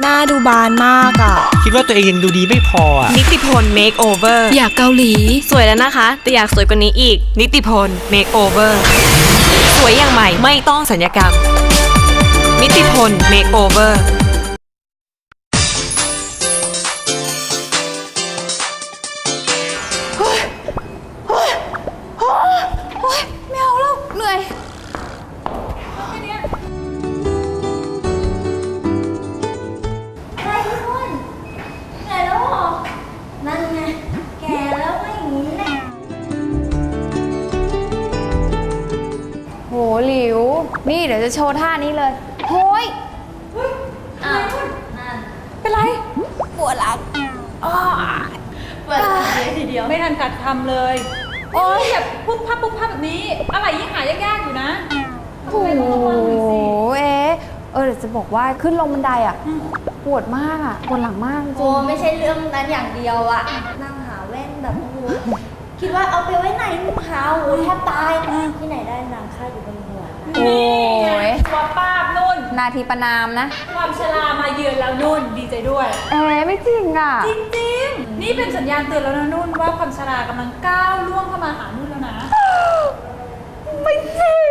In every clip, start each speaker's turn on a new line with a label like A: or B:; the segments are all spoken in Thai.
A: หน้าดูบานมากอะ่ะ
B: คิดว่าตัวเองยังดูดีไม่พออะ
A: นิติพลเมคโอเวอร์
C: อยากเกาหลี
A: สวยแล้วนะคะ แต่อยากสวยกว่านี้อีก นิติพลเมคโอเวอร์สวยอย่างใหม่ไม่ต้องสัญญกรรม นิติพลเมคโอเวอร์
C: นี่
D: เดี๋
C: ยวจะโชว์ท่านี้เลยโฮ้ย
D: อ้าวนั่น
C: เป็นไรปวดหลังอ้อ
D: เปิดเลยทีเดียว
E: ไม่ทันกัดคำเลย โอ้ยอย่าปุ๊บพับปุ๊บพับแบบนี้ อะไรยิ่งหายากๆอยู่นะ
C: โอ้โหเอ๊ะเออเดี๋ยวจะบอกว่าขึ้นลงบันไดอะปวดมากอะปวดหลังมากจริ
D: โอ้
C: ง
D: ไม่ใช่เรื่องนั้นอย่างเดียวอะนั่งหาแว่นแบบโอ้โหคิดว่าเอาไปไว้ไหนหาโอ้โหแทบตายที่ไหนได้นางค่าอยู่บนหัวนะ
C: โอ้ย
E: ตัวป้าบ นุ่น
C: นาทีประนามนะ
E: ความชรามาเยือนแล้วนุ่นดีใจด้วย
C: เอ๊ะไม่จริงอะ
E: จริงๆ นี่เป็นสัญญาณเตือนแล้วนะนุ่นว่าความชรากำลังก้าวล่วงเข้ามาหานุ่นแล้วนะ
C: ไม่จริง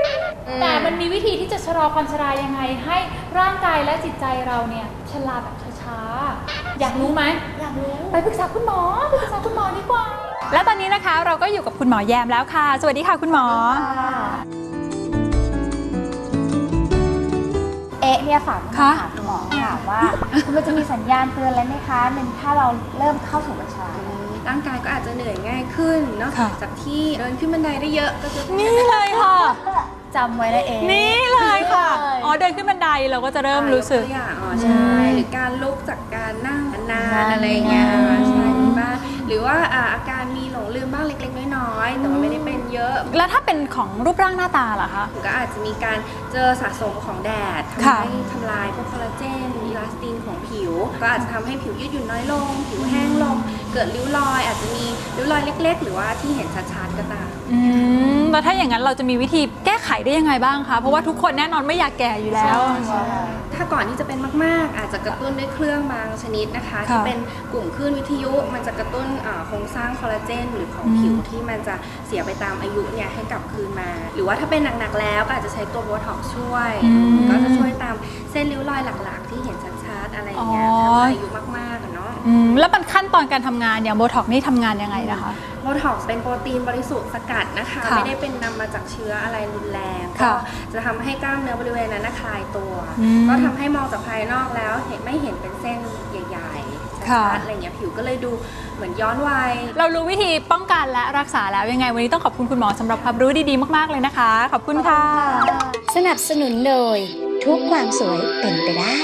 E: แต่มันมีวิธีที่จะชะลอความชรายังไงให้ร่างกายและจิตใจเราเนี่ยชราแบบช้าๆ อยากรู้ไหม
D: อยากรู้
E: ไปปรึกษาคุณหมอไปปรึกษาคุณหมอดีกว่า และตอนนี้นะคะเราก็อยู่กับคุณหมอแยมแล้วค่ะ สวัสดีค่ะคุณหมอ
F: เอ๊ะเนี่ยฝากมา
E: คะ
F: ถามคุณหมอค่ะว่ามันจะมีสัญญาณเตือนอะไรไหมคะหนึ่งถ้าเราเริ่มเข้าสู่วัยชรา
G: ร่างกายก็อาจจะเหนื่อยง่ายขึ้นเนาะ
E: ค่ะ
G: จากที่เดินขึ้นบันไดได้เยอะก็จะ
E: นี่เลยค่ะ
F: จำไว้นะเอ๊ะ
E: นี่เลยค่ะอ๋อเดินขึ้นบันไดเราก็จะเริ่มรู้สึก
G: ยตัวอย่างอ๋อใช่หรือการลุกจากการนั่งนานๆอะไรอย่างเงี้ยใช่มีบ้างหรือว่าอ่าอาการ น้อยๆแต่ว่าไม่ได้เป็นเยอะ
E: แล้วถ้าเป็นของรูปร่างหน้าตาล่ะคะ
G: ก็อาจจะมีการเจอสะสมของแดดทำ
E: ค่ะ
G: ให้ทำลายพวกคอลลาเจน อีลาสตินของ ผิว ก็อาจจะทำให้ผิวยืดหยุ่นน้อยลง ผิวแห้งลง เกิดริ้วรอย อาจจะมีริ้วรอยเล็ก ๆ หรือว่าที่เห็นชัดๆก็ตาม
E: อืมแล้วถ้าอย่างนั้นเราจะมีวิธีแก้ไขได้ยังไงบ้างคะเพราะว่าทุกคนแน่นอนไม่อยากแก่อยู่แล้ว
G: ถ้าก่อนที่จะเป็นมากๆ อาจจะกระตุ้นด้วยเครื่องบางชนิดนะคะ
E: ค่ะ
G: ที่เป็นกลุ่มคลื่นวิทยุมันจะกระตุ้นอ่าโครงสร้างคอลลาเจนหรือของ
E: อืม
G: ผิวที่มันจะเสียไปตามอายุเนี่ยให้กลับคืนมา หรือว่าถ้าเป็นหนักๆแล้วก็อาจจะใช้ตัวโบท็อกซ์ช่วย ก็จะช่วยตามเส้นริ้วรอยหลักๆ ที่เห็นชัด ๆอะไรอย่างเงี้ย
E: อ๋อ
G: ถ้าอายุมากๆอะเนาะ
E: อืมแล้วมันขั้นตอนการทำงานอย่างโบท็อกนี่ทำงานยังไงนะคะ
G: โบท็อกซ์เป็นโปรตีนบริสุทธิ์สกัดนะคะ
E: ค่ะ
G: ไม่ได้เป็นนำมาจากเชื้ออะไรรุนแรง
E: ค่ะ
G: ก็จะทำให้กล้ามเนื้อบริเวณนั้นนะคลายตัว
E: อืม
G: ก็ทำให้มองจากภายนอกแล้วเห็นไม่เห็นเป็นเส้นใหญ่ๆ
E: ค่ะ
G: ชัดๆอะไรเงี้ยผิวก็เลยดูเหมือนย้อนวัย
E: เรารู้วิธีป้องกันและรักษาแล้วยังไง วันนี้ต้องขอบคุณคุณหมอสำหรับความรู้ดีๆมากๆเลยนะคะ ขอบคุณค่ะ
H: สนับสนุนโดย ทุกความสวยเป็นไปได้